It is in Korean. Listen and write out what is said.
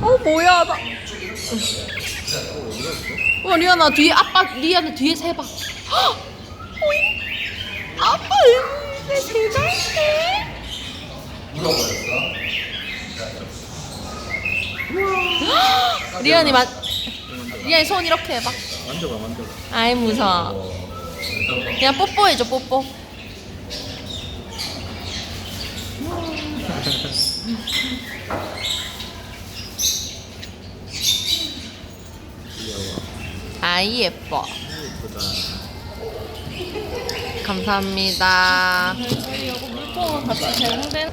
어 뭐야 나. 어 리아 나 뒤에 아빠 리아는 뒤에 세 봐. 오잉. 아, 리안이 맞. 리안이 손 이렇게 해봐. 만져봐, 만져봐. 아이 무서워. 그냥 뽀뽀해줘, 뽀뽀. 아이 예뻐. 감사합니다. 같이 제공된.